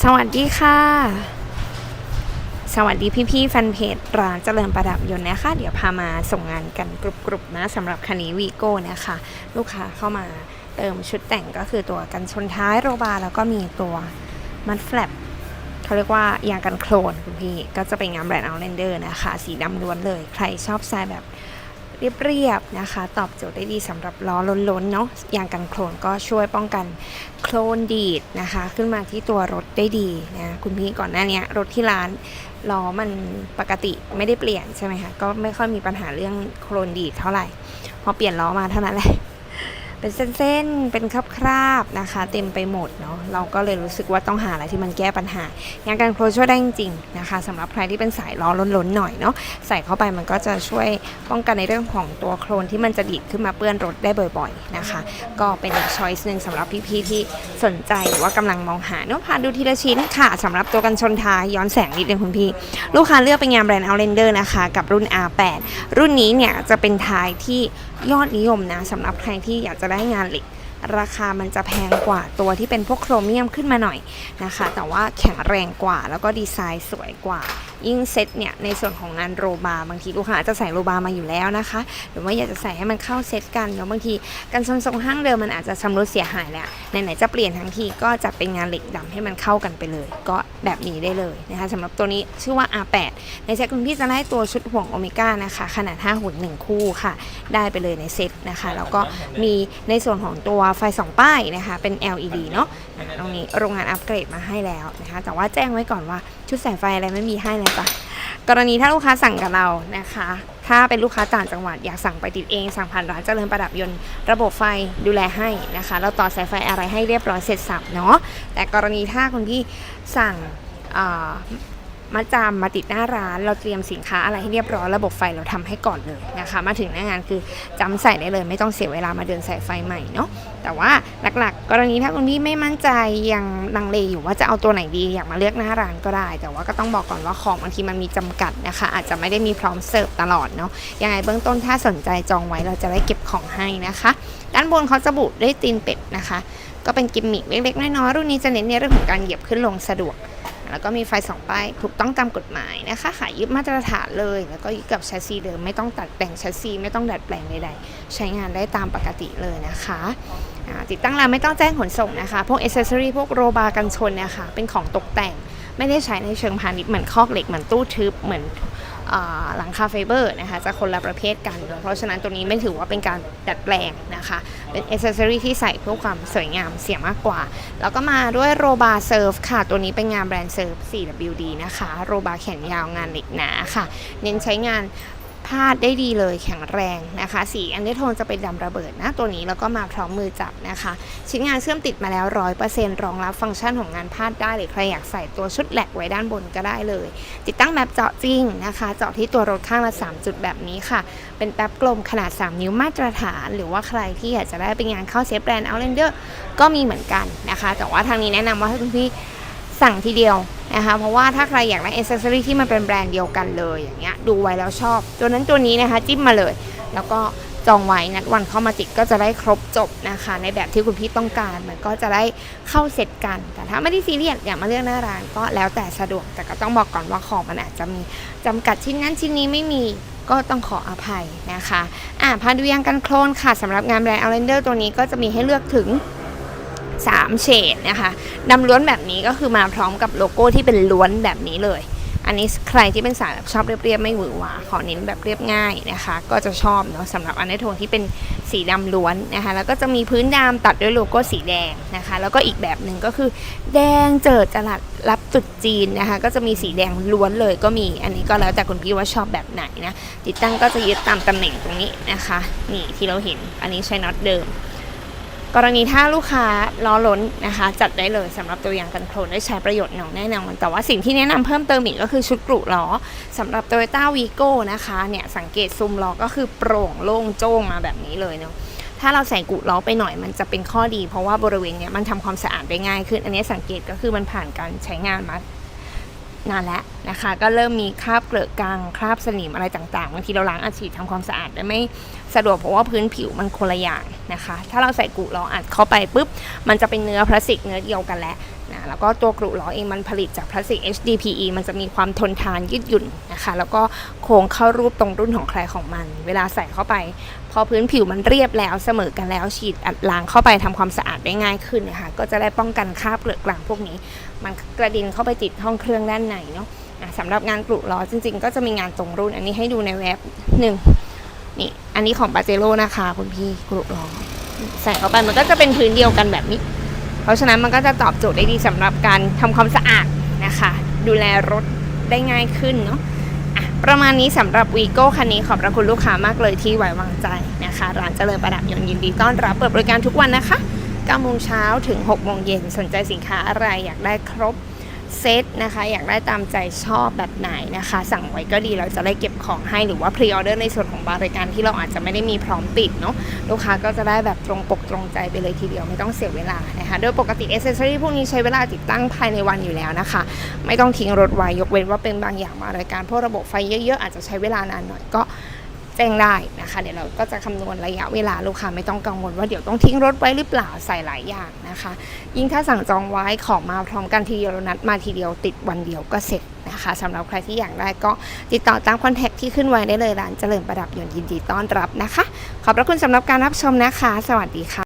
สวัสดีค่ะ สวัสดีพี่ๆแฟนเพจร้านเจริญประดับยนต์นะคะ เดี๋ยวพามาส่งงานกันกรุบๆนะสำหรับคันนี้วีโก้นะคะ ลูกค้าเข้ามาเติมชุดแต่งก็คือตัวกันชนท้ายโรบาร์แล้วก็มีตัวมัดแฟลปเขาเรียกว่ายางกันโคลนคุณพี่ ก็จะเป็นงานแบรนด์เอาเลนเดอร์นะคะ สีดำล้วนเลย ใครชอบสไตล์แบบ เรียบๆนะคะ ตอบโจทย์ได้ดีสำหรับล้อล้นๆเนาะยางกันโคลนก็ช่วยป้องกันโคลนดีดนะคะ ขึ้นมาที่ตัวรถได้ดีนะคุณพี่ก่อนหน้านี้รถที่ร้านล้อมันปกติไม่ได้เปลี่ยนใช่ไหมคะก็ไม่ค่อยมีปัญหาเรื่องโคลนดีดเท่าไหร่พอเปลี่ยนล้อมาเท่านั้นแหละ เป็นเส้นๆ เป็นคราบๆนะคะ เต็มไปหมดเนาะเราก็เลยรู้สึกว่าต้องหาอะไรที่มันแก้ปัญหายางกันโคลช่วยได้จริงๆนะคะสำหรับใครที่เป็นสายล้อล้นๆหน่อยเนาะใส่เข้าไปมันก็จะช่วยป้องกันในเรื่องของตัวโคลนที่มันจะดีดขึ้นมาเปื้อนรถได้บ่อย ๆนะคะ ก็เป็นอีกช้อยส์หนึ่งสำหรับพี่ๆที่สนใจหรือว่ากำลังมองหาเนาะพาดูทีละชิ้นค่ะสำหรับตัวกันชนท้ายย้อนแสงนิดนึงคุณพี่ ลูกค้าเลือกเป็นงานแบรนด์ Outlander นะคะ กับรุ่น R8 รุ่นนี้เนี่ยจะเป็นท้ายที่ ยอดนิยมนะสำหรับใครที่อยากจะได้งานเหล็ก ราคามันจะแพงกว่าตัวที่เป็นพวกโครเมียมขึ้นมาหน่อยนะคะ แต่ว่าแข็งแรงกว่าแล้วก็ดีไซน์สวยกว่า ยิ่งเซตเนี่ยในส่วนของงานโรบาร์บางทีลูกค้าอาจจะใส่โรบาร์มาอยู่แล้วนะคะ หรือว่าอยากจะใส่ให้มันเข้าเซตกันแล้วบางทีกันทรทรงห้างเดิมมันอาจจะชำรุดเสียหายแหล้วไหนๆจะเปลี่ยนทั้งทีก็จะเป็นงานเหล็กดำให้มันเข้ากันไปเลย ก็แบบนี้ได้เลยนะคะสำหรับตัวนี้ชื่อว่า R8 ในเซ็ตคุณพี่จะได้ตัวชุดห่วงโอเมก้านะคะขนาด5หุ่น1คู่ค่ะ ได้ไปเลยในเซตนะคะ แล้วก็มีในส่วนของตัวไฟ2ป้ายนะคะเป็น LED เนาะตรงนี้โรงงานอัปเกรดมาให้แล้วนะคะแต่ว่าแจ้งไว้ก่อนว่าชุดสายไฟอะไรไม่มีให้นะจ้ะกรณีถ้าลูกค้าสั่งกับเรานะคะ ถ้าเป็นลูกค้าต่างจังหวัดอยากสั่งไปติดเอง สั่งผ่านร้านเจริญประดับยนต์ ระบบไฟดูแลให้นะคะ เราต่อสายไฟอะไรให้เรียบร้อยเสร็จสับเนาะแต่กรณีถ้าคุณพี่สั่ง มาจำมาติดหน้าร้าน เราเตรียมสินค้าอะไรให้เรียบร้อยระบบไฟเราทำให้ก่อนเลยนะคะ มาถึงหน้างานคือจำใส่ได้เลย ไม่ต้องเสียเวลามาเดินสายไฟใหม่เนาะแต่ว่าหลักๆ กรณีถ้าคุณพี่ไม่มั่นใจยังลังเลอยู่ว่าจะเอาตัวไหนดีอยากมาเลือกหน้าร้านก็ได้ แต่ว่าก็ต้องบอกก่อนว่าของบางทีมันมีจำกัดนะคะ อาจจะไม่ได้มีพร้อมเสิร์ฟตลอดเนาะยังไงเบื้องต้นถ้าสนใจจองไว้เราจะได้เก็บของให้นะคะ ด้านบนเขาจะบุด้วยตีนเป็ดนะคะ ก็เป็นกิมมิคเล็กๆน้อยๆรุ่นนี้จะเน้นในเรื่องของการเหยียบขึ้นลงสะดวก แล้วก็มีไฟสองป้ายถูกต้องตามกฎหมายนะคะขายยึดมาตรฐานเลย แล้วก็ยึดกับแชสซีเดิมไม่ต้องตัดแต่งแชสซีไม่ต้องดัดแปลงใดๆ ใช้งานได้ตามปกติเลยนะคะติดตั้งแล้วไม่ต้องแจ้งขนส่งนะคะ พวกอ c เซอรี่พวกโรบาร์กันชนนะคะเป็นของตกแต่งไม่ได้ใช้ในเชิงพาณิชย์เหมือนคอกเหล็กเหมือนตู้ทึบเหมือน หลังคาไฟเบอร์นะคะจะคนละประเภทกัน เพราะฉะนั้นตัวนี้ไม่ถือว่าเป็นการดัดแปลงนะคะ เป็นอ c เซสซอรี่ที่ใส่เพื่อความสวยงามเสียมากกว่า แล้วก็มาด้วยโรบาเซิร์ฟค่ะ ตัวนี้เป็นงานแบรนด์เซิร์ฟ 4WD นะคะ โรบาแขนยาวงานเหล็กหนาค่ะ เน้นใช้งาน พาดได้ดีเลยแข็งแรงนะคะ สีอันเดอร์โทนจะเป็นดำระเบิดนะตัวนี้แล้วก็มาพร้อมมือจับนะคะ ชิ้นงานเชื่อมติดมาแล้ว100%รองรับฟังก์ชันของงานพาดได้หรือใครอยากใส่ตัวชุดแหลกไว้ด้านบนก็ได้เลย ติดตั้งแบบเจาะจริงนะคะ เจาะที่ตัวรถข้างละ3จุดแบบนี้ค่ะ เป็นแป๊บกลมขนาด 3 นิ้วมาตรฐาน หรือว่าใครที่อยากจะได้เป็นงานเข้าเซฟแบรนด์ Outlander ก็มีเหมือนกันนะคะ แต่ว่าทางนี้แนะนำว่าให้คุณพี่ สั่งทีเดียวนะคะเพราะว่าถ้าใครอยากได้อ c เซสซอรี่ที่มันเป็นแบรนด์เดียวกันเลยอย่างเงี้ยดูไว้แล้วชอบ ตัวนั้นตัวนี้นะคะจิ้มมาเลย แล้วก็จองไว้นัดวันเข้ามาติดก็จะได้ครบจบนะคะ ในแบบที่คุณพี่ต้องการมันก็จะได้เข้าเสร็จกัน แต่ถ้าไม่ได้ซีเรียสอยากมาเลือกหน้าร้านก็แล้วแต่สะดวกแต่ก็ต้องบอกก่อนว่าของมันอาจจะมีจำกัดชิ้นนั้นชิ้นนี้ไม่มีก็ต้องขออภัยนะคะอ่าพาดูยางกันโคลนค่ะสำหรับงานแบรนด์ Outlander ตัวนี้ก็จะมีให้เลือกถึง 3 เฉดนะคะดำล้วนแบบนี้ก็คือมาพร้อมกับโลโก้ที่เป็นล้วนแบบนี้เลย อันนี้ใครที่เป็นสายแบบชอบเรียบๆไม่หวือหวาขอเน้นแบบเรียบง่ายนะคะ ก็จะชอบเนาะสำหรับอันในโทนที่เป็นสีดำล้วนนะคะแล้วก็จะมีพื้นดำตัดด้วยโลโก้สีแดงนะคะ แล้วก็อีกแบบหนึ่งก็คือ แดงเจิดจรัสรับตรุดจีนนะคะ ก็จะมีสีแดงล้วนเลยก็มีอันนี้ก็แล้วแต่คุณพี่ว่าชอบแบบไหนนะติดตั้งก็จะยึดตามตำแหน่งตรงนี้นะคะ นี่ที่เราเห็นอันนี้ใช้น็อตเดิม กรณีถ้าลูกค้าล้อล้นนะคะ จัดได้เลยสำหรับตัวอย่างกันโคลนได้ใช้ประโยชน์อย่างแน่นอนแต่ว่าสิ่งที่แนะนำเพิ่มเติมอีกก็คือชุดกรุล้อสำหรับ Toyota Vigo นะคะเนี่ยสังเกตซุมล้อก็คือโปร่งโล่งโจ้งมาแบบนี้เลยเนาะถ้าเราใส่กุล้อไปหน่อยมันจะเป็นข้อดี เพราะว่าบริเวณเนี้ยมันทำความสะอาดได้ง่ายขึ้น อันนี้สังเกตก็คือมันผ่านการใช้งานมา นานแล้วนะคะ ก็เริ่มมีคราบเกลอกลางคราบสนิมอะไรต่างๆบางทีเราล้างอาชีดทำความสะอาดได้ไม่สะดวกเพราะว่าพื้นผิวมันคนละอย่างนะคะ ถ้าเราใส่กุเราอัดเข้าไปปุ๊บมันจะเป็นเนื้อพลาสติกเนื้อเดียวกันแล้ว นะแล้วก็ตัวกรุล้อเองมันผลิตจากพลาสติก HDPE มันจะมีความทนทานยืดหยุ่นนะคะแล้วก็โค้งเข้ารูปตรงรุ่นของใครของมัน เวลาใส่เข้าไป พอพื้นผิวมันเรียบแล้วเสมอกันแล้วฉีดอัดล้างเข้าไปทำความสะอาดได้ง่ายขึ้นนะคะก็จะได้ป้องกันคราบเกลือกลางพวกนี้ มันกระดินเข้าไปติดห้องเครื่องด้านในเนาะอะสำหรับงานกรุล้อจริง ๆ ก็จะมีงานตรงรุ่น อันนี้ให้ดูในเว็บหนึ่งนี่อันนี้ของปาเจโร่นะคะคุณพี่กรุล้อใส่เข้าไปมันก็จะเป็นพื้นเดียวกันแบบนี้ เพราะฉะนั้นมันก็จะตอบโจทย์ได้ดีสำหรับการทำความสะอาดนะคะ ดูแลรถได้ง่ายขึ้นเนาะะประมาณนี้สำหรับวีโก้คันนี้ขอบพระคุณลูกค้ามากเลยที่ไว้วางใจนะคะร้านเจริญประดับยนต์ยินดีต้อนรับเปิดบริการทุกวันนะคะ9โมงเช้าถึง6โมงเย็นสนใจสินค้าอะไรอยากได้ครบ เซตนะคะ อยากได้ตามใจชอบแบบไหนนะคะ สั่งไว้ก็ดีเราจะได้เก็บของให้หรือว่าพรีออเดอร์ในส่วนของบริการที่เราอาจจะไม่ได้มีพร้อมติดเนาะลูกค้าก็จะได้แบบตรงปกตรงใจไปเลยทีเดียวไม่ต้องเสียเวลานะคะโดยปกติเอเซสซอรี่พวกนี้ใช้เวลาติดตั้งภายในวันอยู่แล้วนะคะ ไม่ต้องทิ้งรถไว้ยกเว้นว่าเป็นบางอย่างมารายการพวกระบบไฟเยอะๆอาจจะใช้เวลานานหน่อยก็ จ้งได้นะคะ เดี๋ยวเราก็จะคำนวณระยะเวลาลูกค้าไม่ต้องกังวลว่าเดี๋ยวต้องทิ้งรถไว้หรือเปล่าใส่หลายอย่างนะคะ ยิ่งถ้าสั่งจองไว้ของมาพร้อมกันทีเดียวเรานัดมาทีเดียวติดวันเดียวก็เสร็จนะคะสำหรับใครที่อยากได้ก็ติดต่อตามคอนแทคที่ขึ้นไว้ได้เลยร้านเจริญประดับยนต์ยินดีต้อนรับนะคะ ขอบพระคุณสำหรับการรับชมนะคะ สวัสดีค่ะ